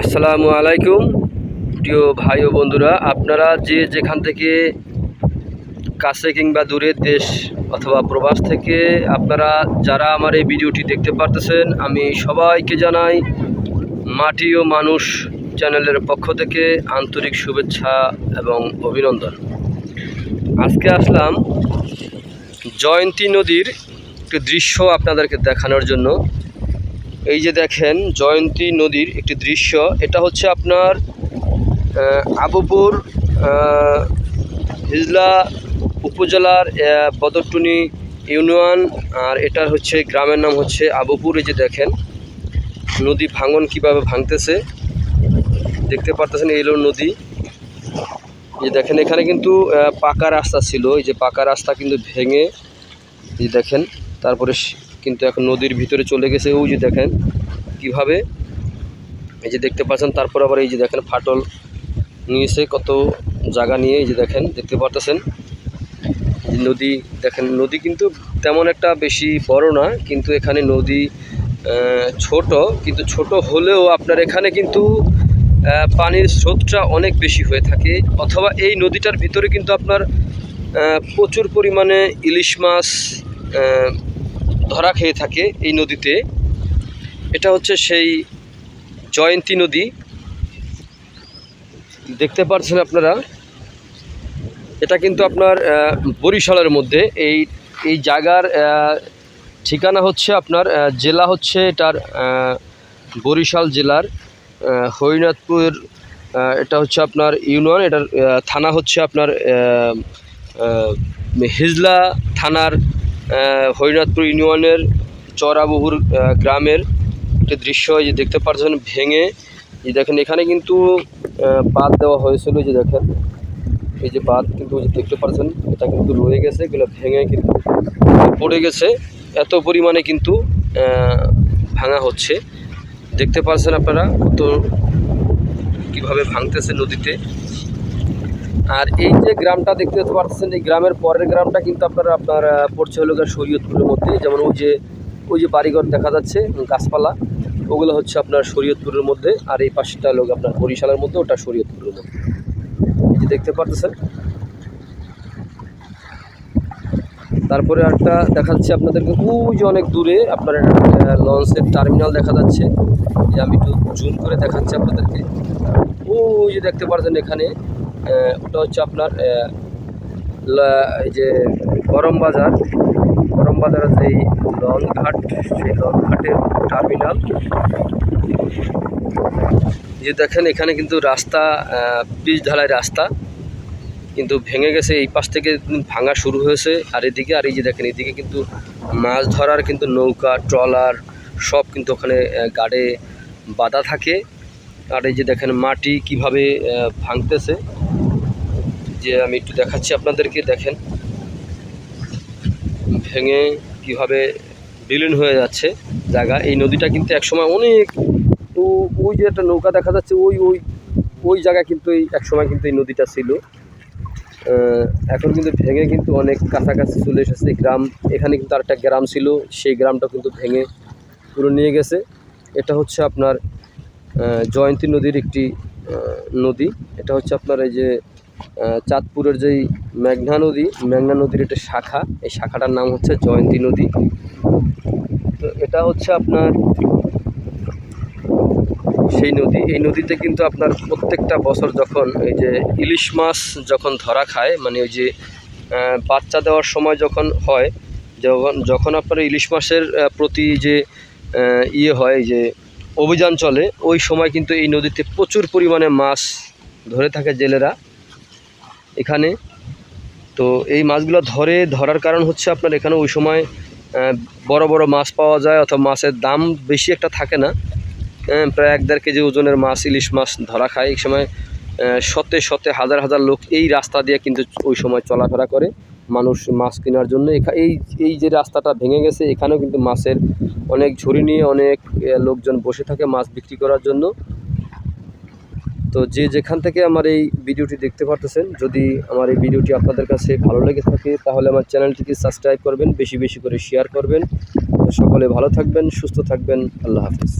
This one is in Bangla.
আসসালামু আলাইকুম, প্রিয় ভাই ও বন্ধুরা। আপনারা যে যেখান থেকে কাছে কিংবা দূরের দেশ অথবা প্রবাস থেকে আপনারা যারা আমার এই ভিডিওটি দেখতে পারতেছেন, আমি সবাইকে জানাই মাটি ও মানুষ চ্যানেলের পক্ষ থেকে আন্তরিক শুভেচ্ছা এবং অভিনন্দন। আজকে আসলাম জয়ন্তী নদীর একটি দৃশ্য আপনাদেরকে দেখানোর জন্য। এই যে দেখেন জয়ন্তী নদীর একটি দৃশ্য, এটা হচ্ছে আপনার আবুপুর হিজলা উপজেলার বদরটুনি ইউনিয়ন, আর এটার হচ্ছে গ্রামের নাম হচ্ছে আবুপুর। এই যে দেখেন, নদী ভাঙন কীভাবে ভাঙতেছে, দেখতে পারতেছেন এই হলো নদী। যে দেখেন, এখানে কিন্তু পাকা রাস্তা ছিল, এই যে পাকা রাস্তা কিন্তু ভেঙে, এই দেখেন, তারপরে কিন্তু এখন নদীর ভিতরে চলে গেছে। ওই যে দেখেন কীভাবে? এই যে দেখতে পাচ্ছেন, তারপর আবার এই যে দেখেন ফাটল নিয়েছে, কত জায়গা নিয়ে, এই যে দেখেন, দেখতে পারতেছেন? নদী, দেখেন, নদী কিন্তু তেমন একটা বেশি বড় না, কিন্তু এখানে নদী ছোট, কিন্তু ছোট হলেও আপনার এখানে কিন্তু পানির স্রোতটা অনেক বেশি হয়ে থাকে। অথবা এই নদীটার ভিতরে কিন্তু আপনার প্রচুর পরিমাণে ইলিশ মাছ ধরা খেয়ে থাকে এই নদীতে। এটা হচ্ছে সেই জয়ন্তী নদী। দেখতে পাচ্ছেন আপনারা? এটা কিন্তু আপনার বরিশালের মধ্যে। এই এই জায়গার ঠিকানা হচ্ছে আপনার জেলা হচ্ছে এটার বরিশাল জেলার হরিনাথপুর এটা হচ্ছে আপনার ইউনিয়ন। এটার থানা হচ্ছে আপনার হিজলা থানার হরিনাথপুর ইউনিয়নের চরাবহুর গ্রামের একটি দৃশ্য যে দেখতে পাচ্ছেন ভেঙে। এই দেখেন, এখানে কিন্তু বাঁধ দেওয়া হয়েছিল যে দেখেন। এই যে বাঁধ কিন্তু দেখতে পাচ্ছেন এটা কিন্তু রয়ে গেছে, এগুলো ভেঙে কিন্তু পড়ে গেছে। এত পরিমাণে কিন্তু ভাঙা হচ্ছে। দেখতে পাচ্ছেন আপনারা কত, কীভাবে ভাঙতেছে নদীতে। আর এই যে গ্রামটা দেখতে পাচ্ছেন, এই গ্রামের পরের গ্রামটা কিন্তু আপনারা, আপনার পড়ছে হলো শরীয়তপুরের মধ্যে। যেমন ওই যে ওই যে বাড়িঘর দেখা যাচ্ছে, গাছপালা, ওগুলো হচ্ছে আপনার শরীয়তপুরের মধ্যে। আর এই পাশটা হলো আপনার বরিশালের মধ্যে, ওটা শরীয়তপুরের মধ্যে। এই যে দেখতে পারতেছেন? তারপরে একটা দেখাচ্ছি আপনাদেরকে। ওই যে অনেক দূরে আপনার লঞ্চের টার্মিনাল দেখা যাচ্ছে। যে আমি একটু জুম করে দেখাচ্ছি আপনাদেরকে। ওই যে দেখতে পাচ্ছেন এখানে ওটা হচ্ছে আপনার এই যে গরম বাজার। গরম বাজারের যেই লঞ্চ ঘাট সেই লঞ্চ ঘাটের টার্মিনাল। যে দেখেন, এখানে কিন্তু রাস্তা পিচ ঢালাই রাস্তা। কিন্তু ভেঙে গেছে, এই পাশ থেকে ভাঙা শুরু হয়েছে। আর এদিকে, আর এই যে দেখেন, এদিকে কিন্তু মাছ ধরার কিন্তু নৌকা, ট্রলার সব কিন্তু ওখানে গাড়ে বাধা থাকে। আর এই যে দেখেন, মাটি কীভাবে ভাঙতেছে। যে আমি একটু দেখাচ্ছি আপনাদেরকে, দেখেন। ভেঙে কীভাবে বিলীন হয়ে যাচ্ছে জায়গা। এই নদীটা কিন্তু একসময় অনেক তো ওই যে একটা নৌকা দেখা যাচ্ছে, ওই ওই ওই জায়গায় কিন্তু এই একসময় কিন্তু এই নদীটা ছিল। এখন কিন্তু ভেঙে কিন্তু অনেক কাছাকাছি চলে এসেছে গ্রাম। এখানে কিন্তু আরেকটা গ্রাম ছিল, সেই গ্রামটা কিন্তু ভেঙে পুরো নিয়ে গেছে। এটা হচ্ছে আপনার জয়ন্তী নদীর একটি নদী। এটা হচ্ছে আপনার এই যে চাঁদপুরের যেই মেঘনা নদী, মেঘনা নদীর একটা শাখা, এই শাখাটার নাম হচ্ছে জয়ন্তী নদী। তো এটা হচ্ছে আপনার সেই নদী। এই নদীতে কিন্তু আপনার প্রত্যেকটা বছর যখন এই যে ইলিশ মাছ যখন ধরা খায় মানে ওই যে বাচ্চা দেওয়ার সময় যখন হয়, যখন যখন আপনার ইলিশ মাছের প্রতি যে ইয়ে হয়, যে অভিযান চলে, ওই সময় কিন্তু এই নদীতে প্রচুর পরিমাণে মাছ ধরে থাকে জেলেরা। এখানে। তো এই মাছগুলো ধরে, ধরার কারণ হচ্ছে আপনার এখানে ওই সময় বড় বড় মাছ পাওয়া যায় অথবা মাছের দাম বেশি একটা থাকে না। প্রায় এক দেড় কেজি ওজনের মাছ, ইলিশ মাছ ধরা খায়। এই সময় শতে শতে হাজার হাজার লোক এই রাস্তা দিয়ে কিন্তু ওই সময় চলাফেরা করে মানুষ মাছ কেনার জন্য। এই এই যে রাস্তাটা ভেঙে গেছে, এখানেও কিন্তু মাছের অনেক ঝুড়ি নিয়ে অনেক লোকজন বসে থাকে মাছ বিক্রি করার জন্য। তো যে যেখান থেকে আমার এই ভিডিওটি দেখতে পারতেছেন, যদি আমার এই ভিডিওটি আপনাদের কাছে ভালো লেগে থাকে, তাহলে আমার চ্যানেলটিকে সাবস্ক্রাইব করবেন, বেশি বেশি করে শেয়ার করবেন। সকলে ভালো থাকবেন, সুস্থ থাকবেন, আল্লাহ হাফিজ।